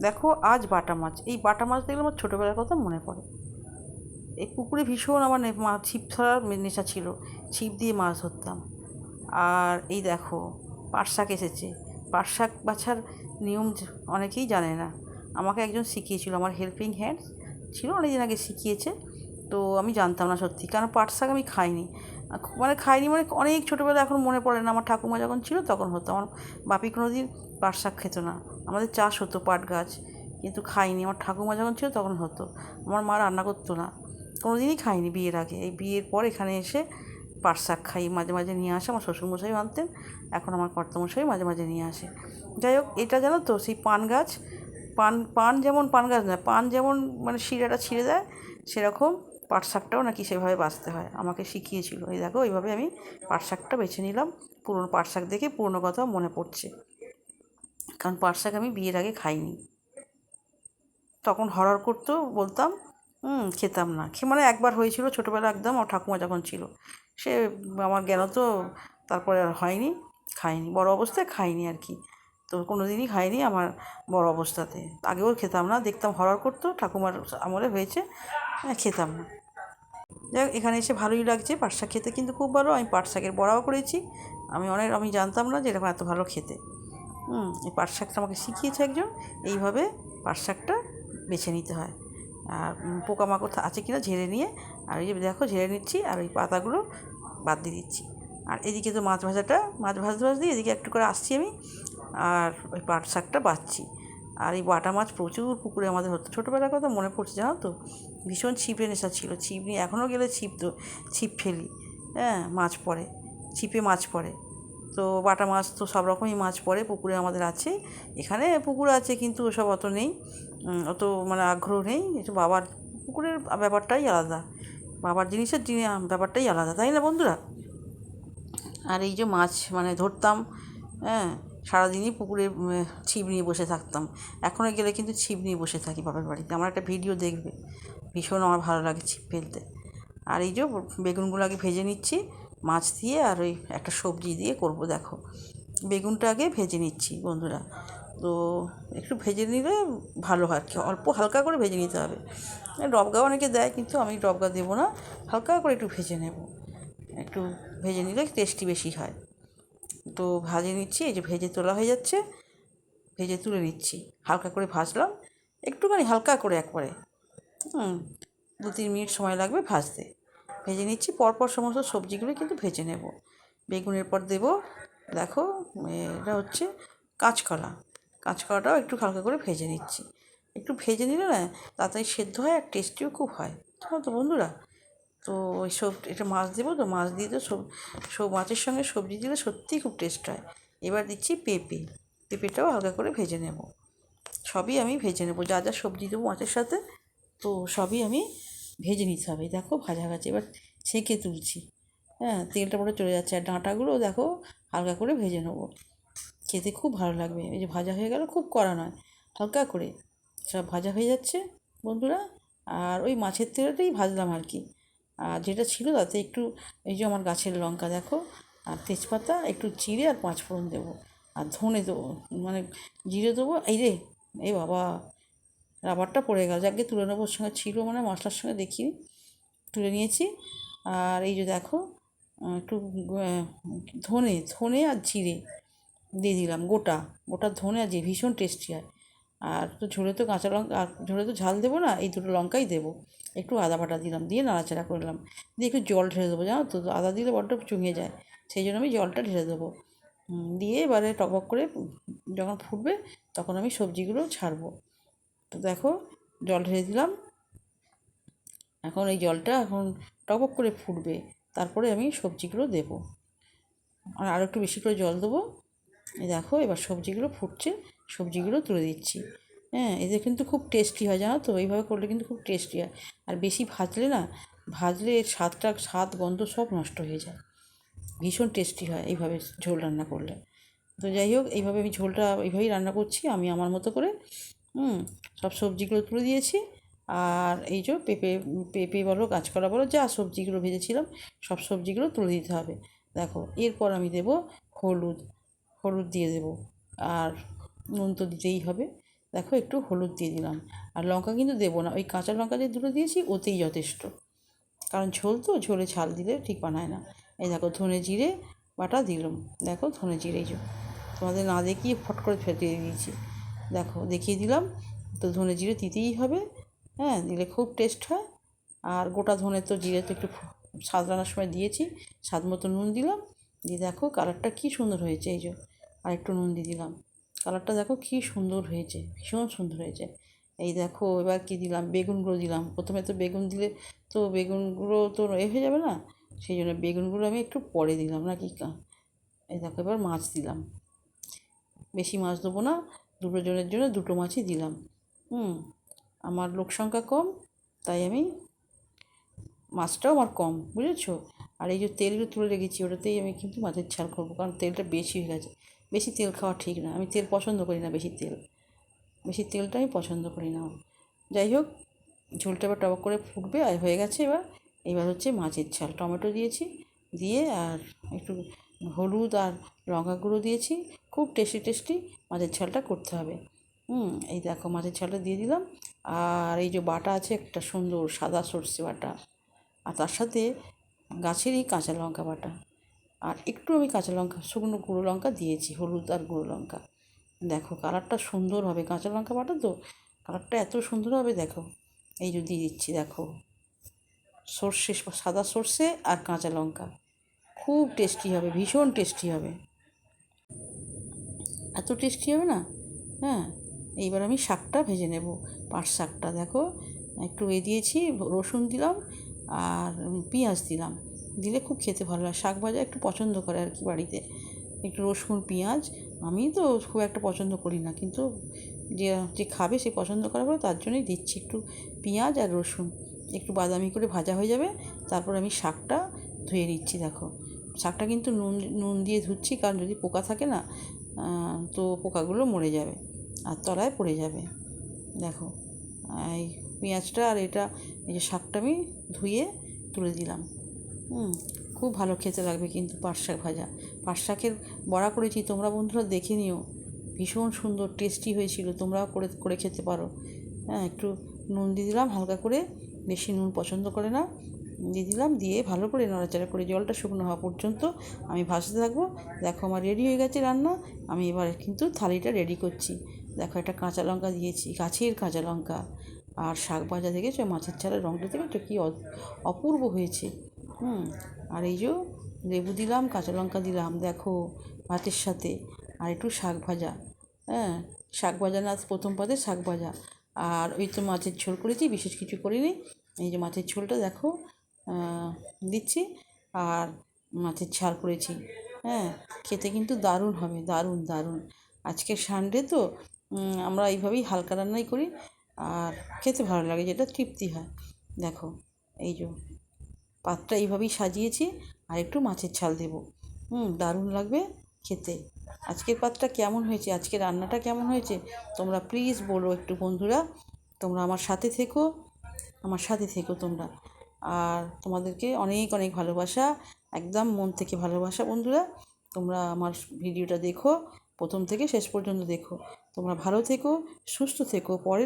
দেখো আজ বাটা মাছ। এই বাটা মাছ দেখলে আমার ছোটোবেলার কথা মনে পড়ে। এই পুকুরে ভীষণ আমার ছিপ ধরার নেশা ছিল। ছিপ দিয়ে মাছ ধরতাম। আর এই দেখো, পাটশাক এসেছে। পাটশাক বাছার নিয়ম অনেকেই জানে না। আমাকে একজন শিখিয়েছিল, আমার হেল্পিং হ্যান্ড ছিল, অনেকদিন আগে শিখিয়েছে। তো আমি জানতাম না সত্যি। কারণ পাট শাক আমি খাইনি। মানে খাইনি মানে অনেক ছোটোবেলা এখন মনে পড়ে না। আমার ঠাকুমা যখন ছিল তখন হতো। আমার বাপি কোনো দিন পাট শাক খেত না। আমাদের চাষ হতো পাট গাছ, কিন্তু খাইনি। আমার ঠাকুমা যখন ছিল তখন হতো। আমার মা রান্না করতো না। কোনো দিনই খাইনি বিয়ের আগে। এই বিয়ের পর এখানে এসে পাট শাক খাই। মাঝে মাঝে নিয়ে আসে। আমার শ্বশুরমশাই আনতেন এখন আমার কর্তামশাই মাঝে মাঝে নিয়ে আসে। যাই হোক, এটা জানো তো, সেই পান গাছ। পান পান যেমন পান গাছ না পান যেমন মানে শিরাটা ছিঁড়ে দেয়, সেরকম পাট শাকটাও নাকি সেভাবে বাঁচতে হয়। আমাকে শিখিয়েছিল, এই দেখো, এইভাবে আমি পাট শাকটা বেছে নিলাম। পুরনো পাট শাক দেখে পুরনো কথা মনে পড়ছে। কারণ পাট শাক আমি বিয়ের আগে খাইনি। তখন হরহর করতো, বলতাম খেতাম না। খে মানে একবার হয়েছিল ছোটোবেলা একদম আমার ঠাকুমা যখন ছিল। সে আমার জ্ঞান তো, তারপরে আর হয়নি, খাইনি। বড় অবস্থায় খাইনি আর কি। তো কোনো দিনই খাইনি আমার বড় অবস্থাতে। আগেও খেতাম না দেখতাম হরহর করতো ঠাকুমার আমলে হয়েছে হ্যাঁ, খেতাম না। যাই এখানে এসে ভালোই লাগছে পাট শাক খেতে কিন্তু খুব ভালো আমি পাট শাকের বড়াও করেছি। আমি অনেক আমি জানতাম না যে এরকম এত ভালো খেতে। হুম এই পাট শাকটা আমাকে শিখিয়েছে একজন এইভাবে পাট শাকটা বেছে নিতে হয়। আর পোকামাকড় আছে কিনা ঝেড়ে নিয়ে আর এই যে দেখো ঝেড়ে নিচ্ছি আর ওই পাতাগুলো বাদ দিয়ে দিচ্ছি। আর এদিকে তো মাছ ভাজাটা মাছ ভাজতে ভাজতে এদিকে একটু করে আসছি আমি আর ওই পাট শাকটা বাছছি আর এই বাটা মাছ প্রচুর পুকুরে আমাদের হতো। ছোটোবেলার কথা মনে পড়ছে, জানো তো? ভীষণ ছিপে নেশা ছিল। ছিপ নিয়ে এখনও গেলে ছিপ তো, ছিপ ফেলি। হ্যাঁ মাছ পড়ে। ছিপে মাছ পড়ে। তো বাটা মাছ তো সব রকমই মাছ পড়ে, পুকুরে আমাদের আছে। এখানে পুকুর আছে কিন্তু ওসব অত নেই। অত মানে আগ্রহ নেই। একটু বাবার পুকুরের ব্যাপারটাই আলাদা। বাবার জিনিসের জিনিস ব্যাপারটাই আলাদা, তাই না বন্ধুরা? আর এই যে মাছ মানে ধরতাম হ্যাঁ সারাদিনই পুকুরে ছিপ নিয়ে বসে থাকতাম। এখনও গেলে কিন্তু ছিপ নিয়ে বসে থাকি বাবার বাড়িতে। আমার একটা ভিডিও দেখবে। ভীষণ আমার ভালো লাগে ছিপ ফেলতে। আর এই যে বেগুনগুলো আগে ভেজে নিচ্ছি, মাছ দিয়ে আর ওই একটা সবজি দিয়ে করব, দেখো। বেগুনটা আগে ভেজে নিচ্ছি বন্ধুরা। তো একটু ভেজে নিলে ভালো হয় কি। অল্প হালকা করে ভেজে নিতে হবে। ডবগা অনেকে দেয়, কিন্তু আমি ডবগা দেবো না। হালকা করে একটু ভেজে নেব। একটু ভেজে নিলে টেস্টি বেশি হয়। তো ভাজে নিচ্ছি, এই যে ভেজে তোলা হয়ে যাচ্ছে। ভেজে তুলে নিচ্ছি। হালকা করে ভাজলাম। একটুখানি হালকা করে একবারে। হুম, দু তিন মিনিট সময় লাগবে ভাজতে। ভেজে নিচ্ছি, পরপর সমস্ত সবজিগুলো কিন্তু ভেজে নেব। বেগুনের পর দেব, দেখো, এটা হচ্ছে কাঁচকলা। কাঁচকলাটাও একটু হালকা করে ভেজে নিচ্ছি। একটু ভেজে নিলে না, তাড়াতাড়ি সেদ্ধ হয় আর টেস্টিও খুব হয়। তো বন্ধুরা তো ওই সব, এটা মাছ দেবো তো, মাছ দিয়ে তো সব সব মাছের সঙ্গে সবজি দিলে সত্যিই খুব টেস্ট হয়। এবার দিচ্ছি পেঁপে, পেঁপেটাও হালকা করে ভেজে নেব। সবই আমি ভেজে নেব, যা যা সবজি দেবো মাছের সাথে, তো সবই আমি ভেজে নিতে হবে। দেখো ভাজা ভাজা এবার ছেঁকে তুলছি। হ্যাঁ তেলটা পরে চলে যাচ্ছে। আর ডাঁটাগুলো দেখো হালকা করে ভেজে নেব। খেতে খুব ভালো লাগবে। এই যে ভাজা হয়ে গেল, খুব কড়া নয়, হালকা করে। সব ভাজা হয়ে যাচ্ছে, বন্ধুরা। আর ওই মাছের তেলটাই ভাজলাম আর কি। আর যেটা ছিল তাতে একটু, এই যে আমার গাছের লঙ্কা দেখো, আর তেজপাতা, একটু জিরে আর পাঁচ পাঁচফোড়ন দেবো। আর ধনে দেবো মানে জিরে দেবো, এই রে, এই বাবা, রাবারটা পড়ে গেল। যাকে তুলে নেব সঙ্গে। ছিল মানে মশলার সঙ্গে দেখিনি, তুলে নিয়েছি। আর এই যে দেখো একটু ধনে ধনে আর জিরে দিয়ে দিলাম, গোটা গোটা ধনে আর জিরে, ভীষণ টেস্টি হয়। আর তো ঝোলে তো কাঁচা লঙ্কা, আর ঝোলে তো ঝাল দেবো না, এই দুটো লঙ্কাই দেবো। একটু আদা বাটা দিলাম, দিয়ে নাড়াচাড়া করলাম দিয়ে একটু জল ঢেলে দেবো, জানো তো? আদা দিলে বড্ড চুঙিয়ে যায়, সেই জন্য আমি জলটা ঢেলে দেবো। দিয়ে এবারে টপক করে যখন ফুটবে তখন আমি সবজিগুলো ছাড়বো। তো দেখো, জল ঢেলে দিলাম। এখন এই জলটা এখন টপক করে ফুটবে, তারপরে আমি সবজিগুলো দেবো। আর আরও একটু বেশি করে জল দেবো। দেখো, এবার সবজিগুলো ফুটছে। সবজিগুলো তুলে দিচ্ছি। হ্যাঁ এদের কিন্তু খুব টেস্টি হয়, জানো তো? এইভাবে করলে কিন্তু খুব টেস্টি হয়। আর বেশি ভাজলে না, ভাজলে এর স্বাদটা, স্বাদ, গন্ধ সব নষ্ট হয়ে যায়। ভীষণ টেস্টি হয় এইভাবে ঝোল রান্না করলে। তো যাই হোক, এইভাবে আমি ঝোলটা, এইভাবেই রান্না করছি। আমি আমার মতো করে, হুম, সব সবজিগুলো তুলে দিয়েছি। আর এই যে পেঁপে পেঁপে বলো কাঁচকলা বলো, যা সবজিগুলো ভেজেছিলাম, সব সবজিগুলো তুলে দিতে হবে। দেখো, এরপর আমি দেবো হলুদ। হলুদ দিয়ে দেবো। আর নুন তো দিতেই হবে। দেখো একটু হলুদ দিয়ে দিলাম। আর লঙ্কা কিন্তু দেবো না। ওই কাঁচা লঙ্কা যে দুটো দিয়েছি, ওতেই যথেষ্ট। কারণ ঝোল তো, ঝোলে ঝাল দিলে ঠিক বানায় না। এই দেখো ধনে জিরে বাটা দিলাম। দেখো ধনে জিরে এই তোমাদের না দেখিয়ে ফট করে দিয়ে দিয়েছি। দেখো দেখিয়ে দিলাম। তো ধনে জিরে দিতেই হবে। হ্যাঁ দিলে খুব টেস্ট হয়। আর গোটা ধনে তো জিরে তো একটু স্বাদ রান্নার সময় দিয়েছি। স্বাদ মতো নুন দিলাম। দিয়ে দেখো কালারটা কী সুন্দর হয়েছে এই যে। আর একটু নুন দিয়ে দিলাম। কালারটা দেখো কী সুন্দর হয়েছে, ভীষণ সুন্দর হয়েছে। এই দেখো, এবার কী দিলাম? বেগুন গুঁড়ো দিলাম। প্রথমে তো বেগুন দিলে তো বেগুন গুঁড়ো তো এ হয়ে যাবে না? সেই জন্য বেগুন গুঁড়ো আমি একটু পরে দিলাম না নাকি এই দেখো, এবার মাছ দিলাম। বেশি মাছ দেবো না, দুটো জনের জন্য দুটো মাছই দিলাম। হুম, আমার লোক সংখ্যা কম, তাই আমি মাছটাও আমার কম, বুঝেছ? আর এই যে তেলগুলো তুলে রেখেছি, ওটাতেই আমি কিন্তু মাছের ঝাল করব, কারণ তেলটা বেশি হয়ে গেছে। বেশি তেল খাওয়া ঠিক না। আমি তেল পছন্দ করি না বেশি তেল। বেশি তেলটা আমি পছন্দ করি না। যাই হোক, ঝোলটা এবার টবক করে ফুটবে আর হয়ে গেছে এবার। এবার হচ্ছে মাছের ঝাল। টমেটো দিয়েছি দিয়ে আর একটু হলুদ আর লঙ্কা গুঁড়ো দিয়েছি। খুব টেস্টি টেস্টি মাছের ঝালটা করতে হবে। হুম, এই দেখো মাছের ঝালটা দিয়ে দিলাম। আর এই যে বাটা আছে একটা সুন্দর সাদা সর্ষে বাটা। আর তার সাথে গাছেরই কাঁচা লঙ্কা বাটা। আর একটু আমি কাঁচা লঙ্কা, শুকনো গুঁড়ো লঙ্কা দিয়েছি, হলুদ আর গুঁড়ো লঙ্কা। দেখো, কালারটা সুন্দর হবে। কাঁচা লঙ্কা বাটা তো? কালারটা এত সুন্দর হবে, দেখো। এই যে দিয়ে দিচ্ছি, দেখো। সর্ষে, সাদা সর্ষে আর কাঁচা লঙ্কা। খুব টেস্টি হবে, ভীষণ টেস্টি হবে। এত টেস্টি হবে না? হ্যাঁ এইবার আমি শাকটা ভেজে নেব, পাট শাকটা। দেখো, একটু এ দিয়েছি, রসুন দিলাম আর পেঁয়াজ দিলাম। দিলে খুব খেতে ভালো লাগে। শাক ভাজা একটু পছন্দ করে আর কি বাড়িতে। একটু রসুন, পেঁয়াজ, আমি তো খুব একটা পছন্দ করি না। কিন্তু যে যে খাবে সে পছন্দ করার পরে তার জন্যই দিচ্ছি একটু পেঁয়াজ আর রসুন। একটু বাদামি করে ভাজা হয়ে যাবে, তারপর আমি শাকটা ধুয়ে নিচ্ছি, দেখো। শাকটা কিন্তু নুন নুন দিয়ে ধুচ্ছি, কারণ যদি পোকা থাকে না তো পোকাগুলো মরে যাবে আর তলায় পড়ে যাবে। দেখো, এই পেঁয়াজটা আর এটা, এই যে শাকটা আমি ধুয়ে তুলে দিলাম। হুম, খুব ভালো খেতে লাগবে কিন্তু পাট শাক ভাজা। পাট শাকের বড়া করেছি, তোমরা বন্ধুরা দেখে নিও। ভীষণ সুন্দর টেস্টি হয়েছিল, তোমরাও করে করে খেতে পারো। হ্যাঁ একটু নুন দিয়ে দিলাম, হালকা করে। বেশি নুন পছন্দ করে না। দিয়ে দিলাম, দিয়ে ভালো করে নড়াচড়া করে জলটা শুকনো হওয়া পর্যন্ত আমি ভাসতে থাকব। দেখো আমার রেডি হয়ে গেছে রান্না। আমি এবার কিন্তু থালিটা রেডি করছি। দেখো একটা কাঁচা লঙ্কা দিয়েছি, গাছের কাঁচা লঙ্কা। আর শাক ভাজা দেখেছ? মাছের ছাড়া রঙটা দেখেছ? কী অপূর্ব হয়েছে। হুম, আর এই যে লেবু দিলাম, কাঁচা লঙ্কা দিলাম, দেখো ভাতের সাথে, আর একটু শাক ভাজা হ্যাঁ শাক ভাজা না, প্রথম পাতে শাক ভাজা, আর ওই তো মাছের ঝোল করেছি, বিশেষ কিছু করিনি, এই যে মাছের ঝোলটা দেখো দিচ্ছি, আর মাছের ঝাল করেছি হ্যাঁ খেতে কিন্তু দারুণ হবে, দারুণ দারুণ, আজকে সানডে তো আমরা এইভাবেই হালকা রান্নাই করি, আর খেতে ভালো লাগে, যেটা তৃপ্তি হয়, দেখো, এই যে পাতটা এইভাবেই সাজিয়েছি আর একটু মাছের ঝাল দেবো। হুম, দারুণ লাগবে খেতে। আজকের পাতটা কেমন হয়েছে? আজকে রান্নাটা কেমন হয়েছে? তোমরা প্লিজ বলো একটু বন্ধুরা। তোমরা আমার সাথে থেকো, আমার সাথে থেকো তোমরা। আর তোমাদেরকে অনেক অনেক ভালোবাসা, একদম মন থেকে ভালোবাসা বন্ধুরা। তোমরা আমার ভিডিওটা দেখো, প্রথম থেকে শেষ পর্যন্ত দেখো। তোমরা ভালো থেকো, সুস্থ থেকো পরে